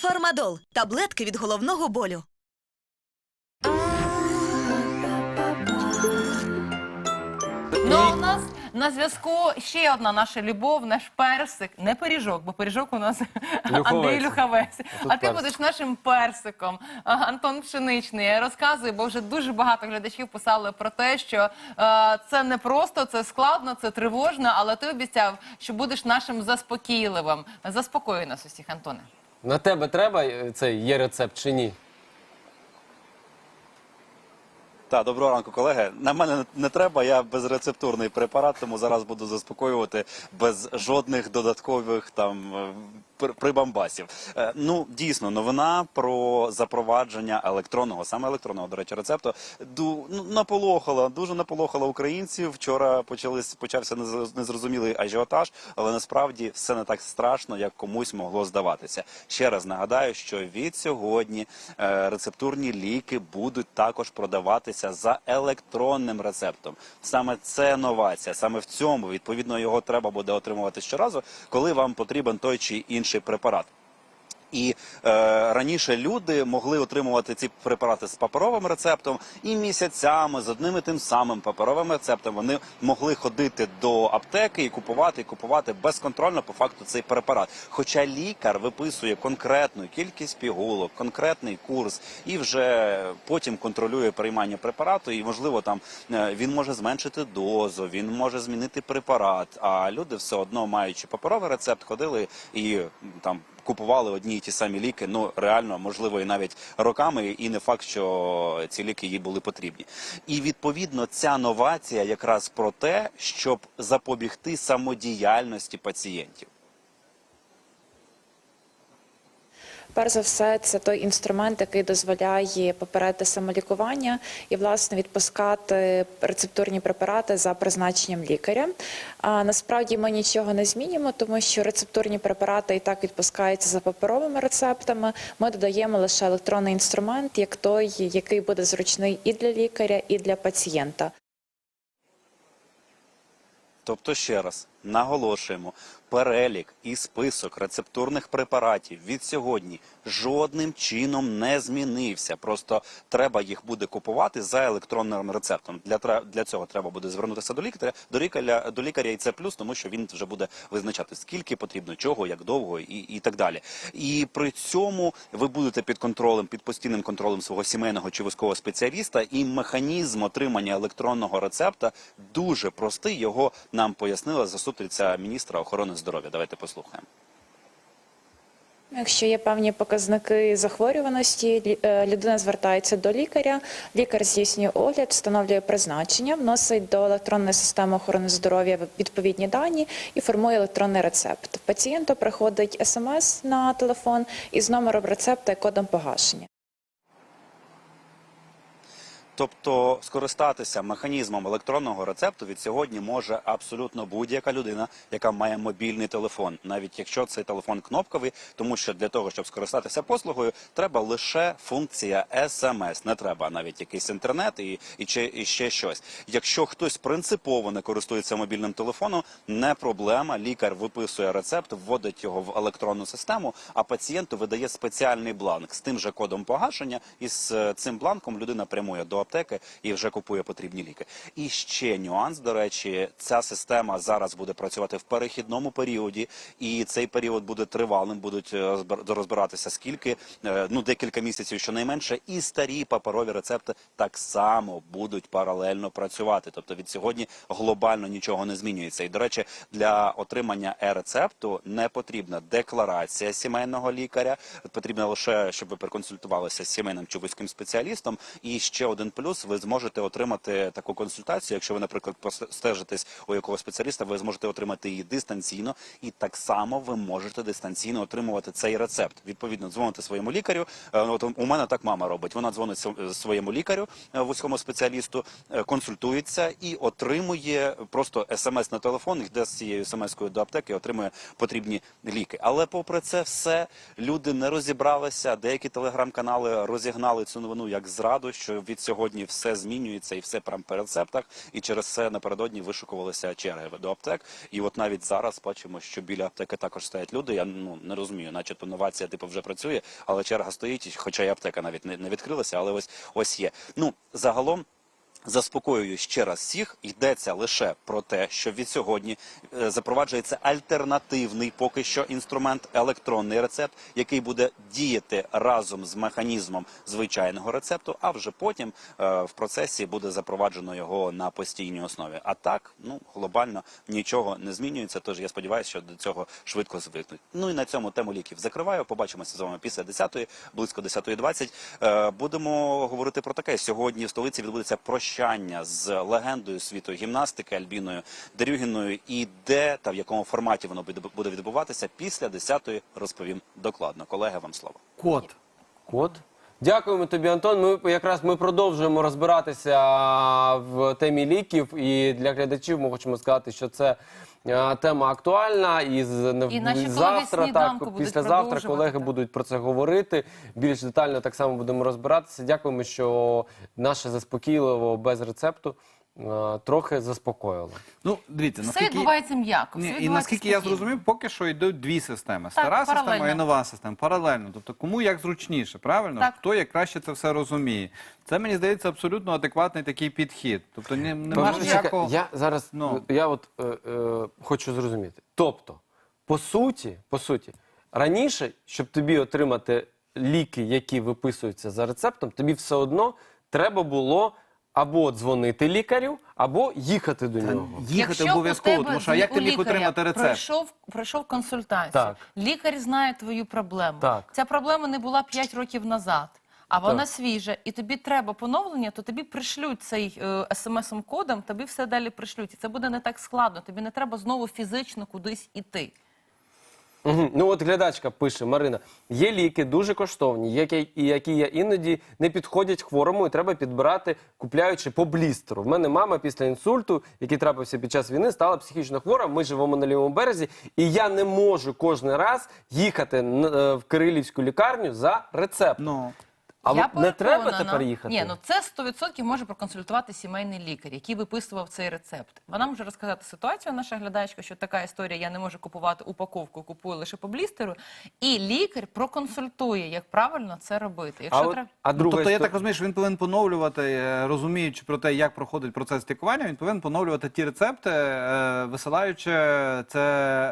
Фармадол таблетки від головного болю. Ну, у нас на зв'язку ще одна наша любов, наш персик. Не пиріжок, бо пиріжок у нас Андрій Люхавець. А, ти персик. будеш нашим персиком. А, Антон Пшеничний. Я розказую, бо вже дуже багато глядачів писали про те, що е, це не просто, це складно, це тривожно, але ти обіцяв, що будеш нашим заспокійливим. Заспокоюй нас усіх, Антоне. На тебе треба е, цей є рецепт чи ні? Так, доброго ранку, колеги. На мене не треба, я безрецептурний препарат, тому зараз буду заспокоювати без жодних додаткових там е, прибамбасів. Е, Ну, дійсно, новина про запровадження електронного, саме електронного, до речі, рецепту ду, ну, наполохала, дуже наполохала українців. Вчора почались, почався нез- незрозумілий ажіотаж, але насправді все не так страшно, як комусь могло здаватися. Ще раз нагадаю, що від сьогодні е, рецептурні ліки будуть також продаватися за електронним рецептом. Саме це новація. Саме в цьому відповідно його треба буде отримувати щоразу, коли вам потрібен той чи інший препарат. І е, раніше люди могли отримувати ці препарати з паперовим рецептом, і місяцями з одним і тим самим паперовим рецептом вони могли ходити до аптеки і купувати, і купувати безконтрольно по факту цей препарат. Хоча лікар виписує конкретну кількість пігулок, конкретний курс, і вже потім контролює приймання препарату, і можливо там е, він може зменшити дозу, він може змінити препарат. А люди все одно, маючи паперовий рецепт, ходили і там купували одні і ті самі ліки, ну реально, можливо, і навіть роками, і не факт, що ці ліки їй були потрібні. І відповідно ця новація якраз про те, щоб запобігти самодіяльності пацієнтів. Перш за все, це той інструмент, який дозволяє попередити самолікування і власне відпускати рецептурні препарати за призначенням лікаря. А насправді ми нічого не змінюємо, тому що рецептурні препарати і так відпускаються за паперовими рецептами. Ми додаємо лише електронний інструмент, як той, який буде зручний і для лікаря, і для пацієнта. Тобто, ще раз наголошуємо, перелік і список рецептурних препаратів від сьогодні жодним чином не змінився. Просто треба їх буде купувати за електронним рецептом. Для для цього треба буде звернутися до лікаря, до лікаря, до лікаря і це плюс, тому що він вже буде визначати скільки потрібно, чого, як довго і, і так далі. І при цьому ви будете під контролем, під постійним контролем свого сімейного чи військового спеціаліста, і механізм отримання електронного рецепта дуже простий. Його нам пояснила заступниця міністра охорони здоров'я. Давайте послухаємо. Якщо є певні показники захворюваності, е, людина звертається до лікаря, лікар здійснює огляд, встановлює призначення, вносить до електронної системи охорони здоров'я відповідні дані і формує електронний рецепт. Пацієнту приходить смс на телефон із номером рецепта і кодом погашення. Тобто скористатися механізмом електронного рецепту від сьогодні може абсолютно будь-яка людина, яка має мобільний телефон, навіть якщо цей телефон кнопковий, тому що для того, щоб скористатися послугою, треба лише функція SMS, не треба навіть якийсь інтернет і, і, чи, і ще щось. Якщо хтось принципово не користується мобільним телефоном, не проблема. Лікар виписує рецепт, вводить його в електронну систему, а пацієнту видає спеціальний бланк з тим же кодом погашення, і з е, цим бланком людина прямує до аптеки і вже купує потрібні ліки. І ще нюанс, до речі, ця система зараз буде працювати в перехідному періоді, і цей період буде тривалим. Будуть е, розбиратися скільки, е, ну декілька місяців щонайменше, і старі паперові рецепти так само будуть паралельно працювати. Тобто від сьогодні глобально нічого не змінюється. І до речі, для отримання е-рецепту не потрібна декларація сімейного лікаря. Потрібно лише, щоб ви проконсультувалися з сімейним чи вузьким спеціалістом. І ще один плюс: ви зможете отримати таку консультацію. Якщо ви, наприклад, стежитесь у якогось спеціаліста, ви зможете отримати її дистанційно, і так само ви можете дистанційно отримувати цей рецепт. Відповідно, дзвоните своєму лікарю. Е, От у мене так мама робить. Вона дзвонить своєму лікарю, е, вузькому спеціалісту, е, консультується і отримує просто смс на телефон, йде з цією смс-кою до аптеки, отримує потрібні ліки. Але попри це все люди не розібралися. Деякі телеграм-канали розігнали цю новину як зраду, що від сьогодні. Сьогодні все змінюється і все прямо по рецептах, і через це напередодні вишукувалися черги до аптек. І от навіть зараз бачимо, що біля аптеки також стоять люди. Я ну не розумію, начебто новація типу вже працює, але черга стоїть, хоча і аптека навіть не, не відкрилася, але ось ось є. Ну загалом. Заспокоюю ще раз всіх, йдеться лише про те, що від сьогодні е, запроваджується альтернативний поки що інструмент електронний рецепт, який буде діяти разом з механізмом звичайного рецепту, а вже потім е, в процесі буде запроваджено його на постійній основі. А так, ну глобально нічого не змінюється. Тож я сподіваюся, що до цього швидко звикнуть. Ну і на цьому тему ліків закриваю. Побачимося з вами після 10-ї, близько 10.20. Е, Будемо говорити про таке. Сьогодні в столиці відбудеться прощання з легендою світу гімнастики Альбіною Дерюгіною. І де та в якому форматі воно буде- буде відбуватися після 10-ї розповім докладно. Колеги, вам слово. Кот. Код. Дякуємо тобі, Антон. Ми якраз ми продовжуємо розбиратися в темі ліків. І для глядачів ми хочемо сказати, що це е, тема актуальна. І, з, І наші колеги завтра, «Сніданку» так, будуть післязавтра продовжувати, колеги так. будуть про це говорити. Більш детально так само будемо розбиратися. Дякуємо, що наше заспокійливо без рецепту е, трохи заспокоїло. Ну, дивіться, Все наскільки... відбувається м'яко. Ні, все і відбувається наскільки я спокійно. зрозумів, поки що йдуть дві системи: стара система паралельно. і нова система. Паралельно. Тобто, кому як зручніше, правильно? Так. Хто як краще це все розуміє. Це мені здається абсолютно адекватний такий підхід. Тобто ні, немає Чекай, ніякого. Я зараз Ну. я от е, е, хочу зрозуміти. Тобто, по суті, по суті, раніше, щоб тобі отримати ліки, які виписуються за рецептом, тобі все одно треба було або дзвонити лікарю, або їхати до нього. Їхати Якщо обов'язково, у тебе тому що а як у ти міг лікаря отримати рецепт? Пройшов, пройшов консультацію. Так. Лікар знає твою проблему. Так. Ця проблема не була 5 років назад. А вона Так. свіжа, і тобі треба поновлення, то тобі пришлють цей е, смс-кодом, тобі все далі пришлють. І це буде не так складно. Тобі не треба знову фізично кудись іти. Мгм. Ну от глядачка пише Марина: є ліки дуже коштовні, які, які я іноді не підходять хворому, і треба підбирати, купляючи по блістеру. В мене мама після інсульту, який трапився під час війни, стала психічно хвора. Ми живемо на лівому березі, і я не можу кожен раз їхати е, в Кирилівську лікарню за рецептом. Ну, А Я не треба тепер їхати. Ні, ну це 100% може проконсультувати сімейний лікар, який виписував цей рецепт. Вона може розказати ситуацію, наша глядачка, що така історія, я не можу купувати упаковку, купую лише по блістеру. І лікар проконсультує, як правильно це робити. Якщо от, треба... а друга тобто я так розумію, що він повинен поновлювати, е, розуміючи про те, як проходить процес лікування, він повинен поновлювати ті рецепти, е, висилаючи це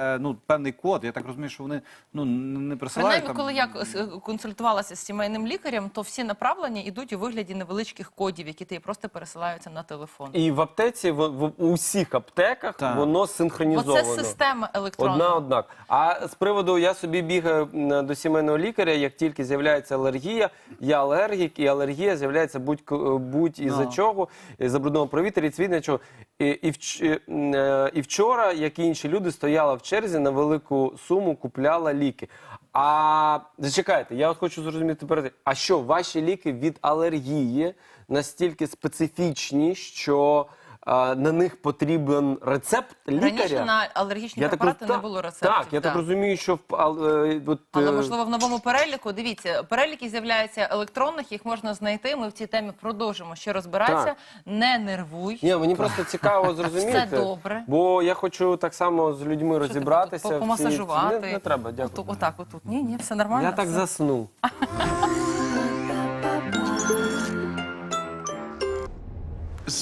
е, ну певний код. Я так розумію, що вони ну не присилають. Принаймні, там- коли я консультувалася з сімейним лікарем, то всі направлення йдуть у вигляді невеличких кодів, які тобі просто пересилаються на телефон. І в аптеці, в, в у всіх аптеках Так. воно синхронізовано. це система електронна. Одна однак. А з приводу я собі бігаю м, до сімейного лікаря, як тільки з'являється алергія, я алергік, і алергія з'являється будь будь із за Ну. чого, із за брудного повітря, цвітнячого. І, і, вч- м, е, і вчора, як і інші люди, стояла в черзі на велику суму, купляла ліки. А зачекайте, я от хочу зрозуміти перед. А що ваші ліки від алергії настільки специфічні, що а, на них потрібен рецепт лікаря? Раніше на алергічні так препарати роз- не було рецептів. Так, я так да. розумію, що в ал- е, от, Але е, можливо в новому переліку. Дивіться, переліки з'являються електронних, їх можна знайти. Ми в цій темі продовжимо ще розбиратися. Так. Не нервуй. Ні, мені просто цікаво зрозуміти. Все добре. Бо я хочу так само з людьми Що ти розібратися. в цій- помасажувати. Не, не треба, дякую. Отак, отут. Ні, ні, все нормально. Я так все. засну.